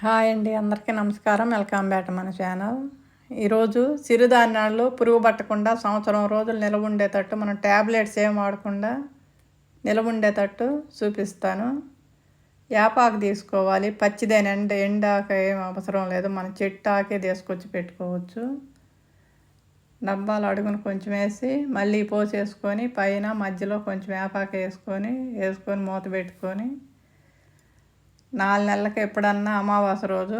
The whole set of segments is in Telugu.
హాయ్ అండి అందరికీ నమస్కారం. వెల్కమ్ బ్యాక్ మన ఛానల్. ఈరోజు చిరుధాన్యాలు పురుగు పట్టకుండా సంవత్సరం రోజులు నిలవ ఉండేటట్టు మనం ట్యాబ్లెట్స్ ఏం వాడకుండా నిలవ ఉండేటట్టు చూపిస్తాను. యాపాకు తీసుకోవాలి. పచ్చిదేని ఎండ ఎండాక ఏం అవసరం లేదు. మన చెట్టాకే తీసుకొచ్చి పెట్టుకోవచ్చు. డబ్బాలు అడుగును కొంచెం వేసి మళ్ళీ పోసేసుకొని పైన మధ్యలో కొంచెం వేపాకు వేసుకొని వేసుకొని మూత పెట్టుకొని నాలుగు నెలలకు ఎప్పుడన్నా అమావాస్య రోజు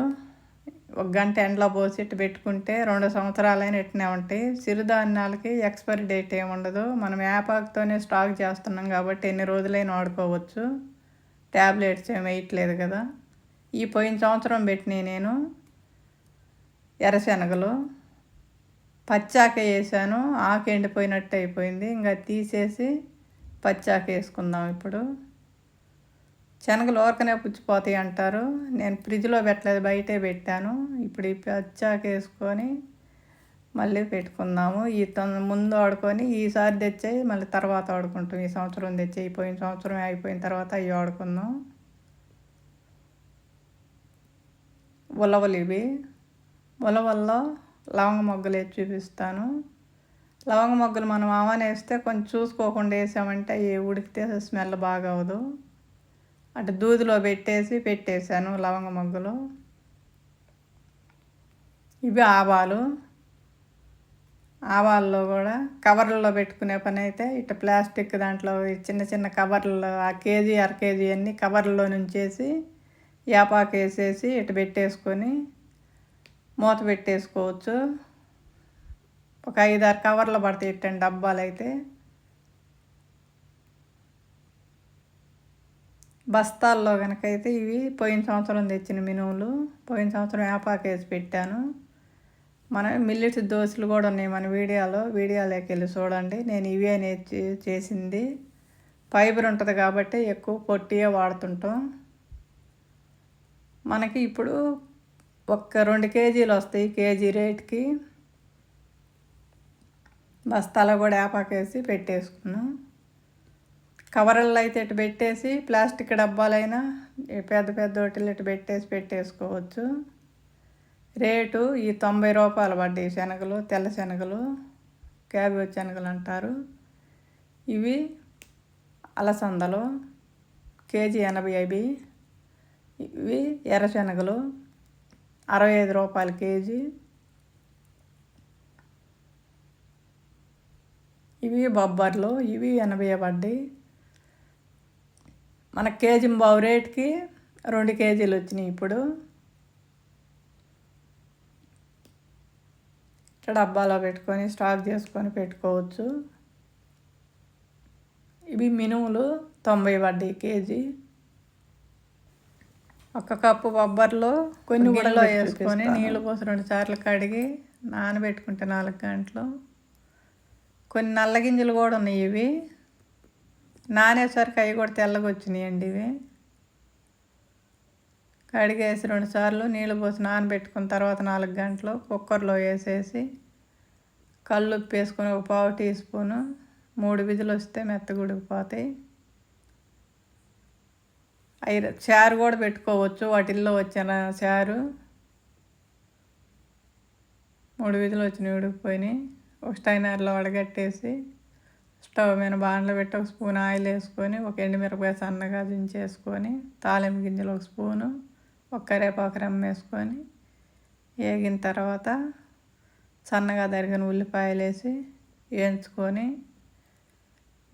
ఒక గంట ఎండలో పోసి ఇట్టు పెట్టుకుంటే రెండు సంవత్సరాలైన ఇట్నే ఉంటాయి. సిరుధాన్యాలకి ఎక్స్పైరీ డేట్ ఏమి ఉండదు. మనం వేపాకుతోనే స్టాక్ చేస్తున్నాం కాబట్టి ఎన్ని రోజులైనా వాడుకోవచ్చు. ట్యాబ్లెట్స్ ఏమి వేయట్లేదు కదా. ఈ పోయిన సంవత్సరం పెట్టినాయి నేను ఎర్రశనగలు. పచ్చాక వేసాను. ఆకు ఎండిపోయినట్టు అయిపోయింది. ఇంకా తీసేసి పచ్చాక వేసుకుందాం ఇప్పుడు. శనగలు ఊరకనే పుచ్చిపోతాయి అంటారు. నేను ఫ్రిడ్జ్లో పెట్టలేదు బయటే పెట్టాను. ఇప్పుడు ఈ వేసుకొని మళ్ళీ పెట్టుకుందాము. ఈ ముందు ఆడుకొని ఈసారి తెచ్చాయి మళ్ళీ తర్వాత ఆడుకుంటాం. ఈ సంవత్సరం తెచ్చి పోయిన సంవత్సరం అయిపోయిన తర్వాత అవి ఆడుకుందాం. ఉలవలు ఇవి. ఉలవల్లో లవంగ మొగ్గలు వేసి చూపిస్తాను. లవంగ మొగ్గలు మనం ఆవాన వేస్తే కొంచెం చూసుకోకుండా వేసామంటే అవి ఉడికితే స్మెల్ బాగా అవదు అటు దూదిలో పెట్టేసి పెట్టేశాను లవంగ మొగ్గలు. ఇవి ఆవాలు. ఆవాల్లో కూడా కవర్లలో పెట్టుకునే పని అయితే ఇట్లా ప్లాస్టిక్ దాంట్లో చిన్న చిన్న కవర్లు ఆ కేజీ అర కేజీ అన్నీ కవర్లో నుంచేసి యాపాకు వేసేసి ఇటు పెట్టేసుకొని మూత పెట్టేసుకోవచ్చు. ఒక ఐదారు కవర్లు పడతాయి ఇట్టండి డబ్బాలు అయితే బస్తాల్లో కనుక అయితే ఇవి పోయిన సంవత్సరం తెచ్చిన మినువులు పోయిన సంవత్సరం యాపాకేసి పెట్టాను. మన మిల్లెట్స్ దోశలు కూడా ఉన్నాయి మన వీడియోలో. వీడియోలోకి వెళ్ళి చూడండి. నేను ఇవే నేర్చి చేసింది. ఫైబర్ ఉంటుంది కాబట్టి ఎక్కువ పొట్టియే వాడుతుంటాం. మనకి ఇప్పుడు ఒక్క రెండు కేజీలు వస్తాయి కేజీ రేట్కి. బస్తాలో కూడా వేపాకేసి పెట్టేసుకున్నాం. కవర్లు అయితే ఇటు పెట్టేసి ప్లాస్టిక్ డబ్బాలైనా పెద్ద పెద్ద వాటిలు ఇటు పెట్టేసి పెట్టేసుకోవచ్చు. రేటు ఈ తొంభై రూపాయలు పడ్డాయి శనగలు తెల్ల శనగలు క్యాబేజ్ శనగలు అంటారు. ఇవి అలసందలు కేజీ ఎనభై అవి ఇవి ఎర్ర శనగలు అరవై ఐదు రూపాయలు కేజీ. ఇవి బొబ్బర్లు ఇవి ఎనభై పడ్డాయి. మన కేజీ బావు రేట్కి రెండు కేజీలు వచ్చినాయి ఇప్పుడు. డబ్బాలో పెట్టుకొని స్టాక్ చేసుకొని పెట్టుకోవచ్చు. ఇవి మినుములు తొంభై పడ్డాయి కేజీ. ఒక కప్పు బొబ్బర్లో కొన్ని గుడలో వేసుకొని నీళ్ళు పోసి రెండు సార్లు కడిగి నానబెట్టుకుంటే నాలుగు గంటలు. కొన్ని నల్ల గింజలు కూడా ఉన్నాయి ఇవి. నానేసరికి అవి కూడా తెల్లగొచ్చినాయండి ఇవి. కడిగేసి రెండు సార్లు నీళ్ళు పోసి నానబెట్టుకున్న తర్వాత నాలుగు గంటలు కుక్కర్లో వేసేసి కళ్ళు ఉప్పు వేసుకొని ఒక పావు టీ స్పూను మూడు విధులు వస్తే మెత్తగుడికిపోతాయి అవి చారు కూడా పెట్టుకోవచ్చు వాటిల్లో వచ్చిన చారు. మూడు విధులు వచ్చినాయి ఉడికిపోయినాయి. ఒక స్టైనర్లో వడగట్టేసి స్టవ్ మీద బాండ్లో పెట్టి ఒక స్పూన్ ఆయిల్ వేసుకొని ఒక ఎండుమిరపకాయ సన్నగా దించేసుకొని తాలింపు గింజలు ఒక స్పూను ఒక కరేపాకు రమ్మ వేసుకొని వేగిన తర్వాత సన్నగా తరిగిన ఉల్లిపాయలు వేసి వేయించుకొని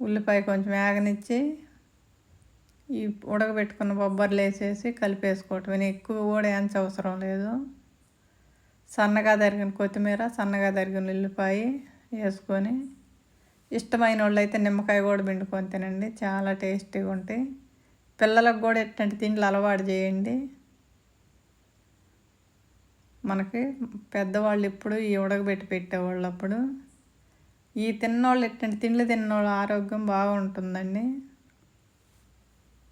ఉల్లిపాయ కొంచెం వేగనిచ్చి ఈ ఉడకబెట్టుకున్న బొబ్బర్లు వేసేసి కలిపేసుకోవటం. ఎక్కువ కూడా ఎంచ అవసరం లేదు. సన్నగా తరిగిన కొత్తిమీర సన్నగా తరిగిన ఉల్లిపాయ వేసుకొని ఇష్టమైన వాళ్ళు అయితే నిమ్మకాయ కూడా పిండుకొని తినండి. చాలా టేస్టీగా ఉంటాయి. పిల్లలకు కూడా ఎట్లాంటి తిండ్లు అలవాటు చేయండి. మనకి పెద్దవాళ్ళు ఇప్పుడు ఈ ఉడకబెట్టి పెట్టేవాళ్ళు అప్పుడు. ఈ తిన్నోళ్ళు ఇట్లాంటి తిండ్లు తిన్నోళ్ళు ఆరోగ్యం బాగుంటుందండి.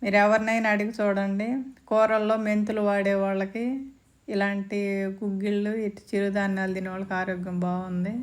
మీరు ఎవరినైనా అడిగి చూడండి. కూరల్లో మెంతులు వాడే వాళ్ళకి ఇలాంటి గుగ్గిళ్ళు ఇటు చిరుధాన్యాలు తినే వాళ్ళకి ఆరోగ్యం బాగుంది.